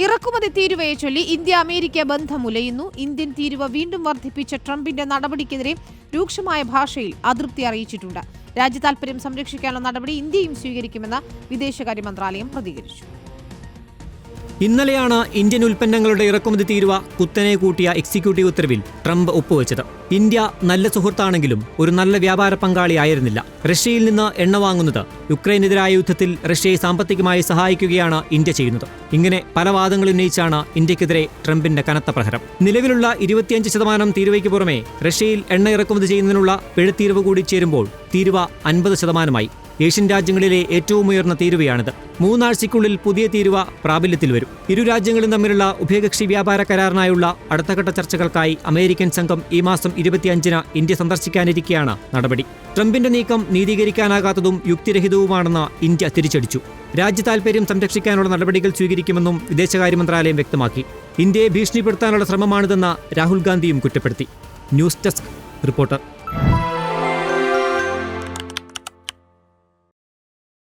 ഇറക്കുമതി തീരുവയെ ചൊല്ലി India America ബന്ധം ഉലയുന്നു. ഇന്ത്യൻ തീരുവ വീണ്ടും വർദ്ധിപ്പിച്ച ട്രംപിന്റെ നടപടിക്കെതിരെ രൂക്ഷമായ ഭാഷയിൽ അതൃപ്തി അറിയിച്ചിട്ടുണ്ട്. രാജ്യതാൽപര്യം സംരക്ഷിക്കാനുള്ള നടപടി ഇന്ത്യയും സ്വീകരിക്കുമെന്ന് വിദേശകാര്യ മന്ത്രാലയം പ്രതികരിച്ചു. ഇന്നലെയാണ് ഇന്ത്യൻ ഉൽപ്പന്നങ്ങളുടെ ഇറക്കുമതി തീരുവ കുത്തനെ കൂട്ടിയ എക്സിക്യൂട്ടീവ് ഉത്തരവിൽ ട്രംപ് ഒപ്പുവെച്ചത്. ഇന്ത്യ നല്ല സുഹൃത്താണെങ്കിലും ഒരു നല്ല വ്യാപാര പങ്കാളിയായിരുന്നില്ല റഷ്യയിൽ നിന്ന് എണ്ണ വാങ്ങുന്നത് യുക്രൈനെതിരായ യുദ്ധത്തിൽ റഷ്യയെ സാമ്പത്തികമായി സഹായിക്കുകയാണ് ഇന്ത്യ ചെയ്യുന്നത്. ഇങ്ങനെ പല വാദങ്ങൾ ഉന്നയിച്ചാണ് ഇന്ത്യക്കെതിരെ ട്രംപിന്റെ കനത്ത പ്രഹരം. നിലവിലുള്ള ഇരുപത്തിയഞ്ച് ശതമാനം തീരുവയ്ക്ക് പുറമെ റഷ്യയിൽ എണ്ണ ഇറക്കുമതി ചെയ്യുന്നതിനുള്ള പിഴത്തീരുവ കൂടി ചേരുമ്പോൾ തീരുവ അൻപത് ശതമാനമായി. ഏഷ്യൻ രാജ്യങ്ങളിലെ ഏറ്റവും ഉയർന്ന തീരുവയാണിത്. മൂന്നാഴ്ചയ്ക്കുള്ളിൽ പുതിയ തീരുവ പ്രാബല്യത്തിൽ വരും. ഇരു രാജ്യങ്ങളും തമ്മിലുള്ള ഉഭയകക്ഷി വ്യാപാര കരാറിനായുള്ള അടുത്തഘട്ട ചർച്ചകൾക്കായി അമേരിക്കൻ സംഘം ഈ മാസം ഇരുപത്തിയഞ്ചിന് ഇന്ത്യ സന്ദർശിക്കാനിരിക്കെയാണ് നടപടി. ട്രംപിന്റെ നീക്കം നീതീകരിക്കാനാകാത്തതും യുക്തിരഹിതവുമാണെന്ന് ഇന്ത്യ തിരിച്ചടിച്ചു. രാജ്യ താൽപര്യം സംരക്ഷിക്കാനുള്ള നടപടികൾ സ്വീകരിക്കുമെന്നും വിദേശകാര്യ മന്ത്രാലയം വ്യക്തമാക്കി. ഇന്ത്യയെ ഭീഷണിപ്പെടുത്താനുള്ള ശ്രമമാണിതെന്ന് രാഹുൽ ഗാന്ധിയും കുറ്റപ്പെടുത്തി. News desk reporter.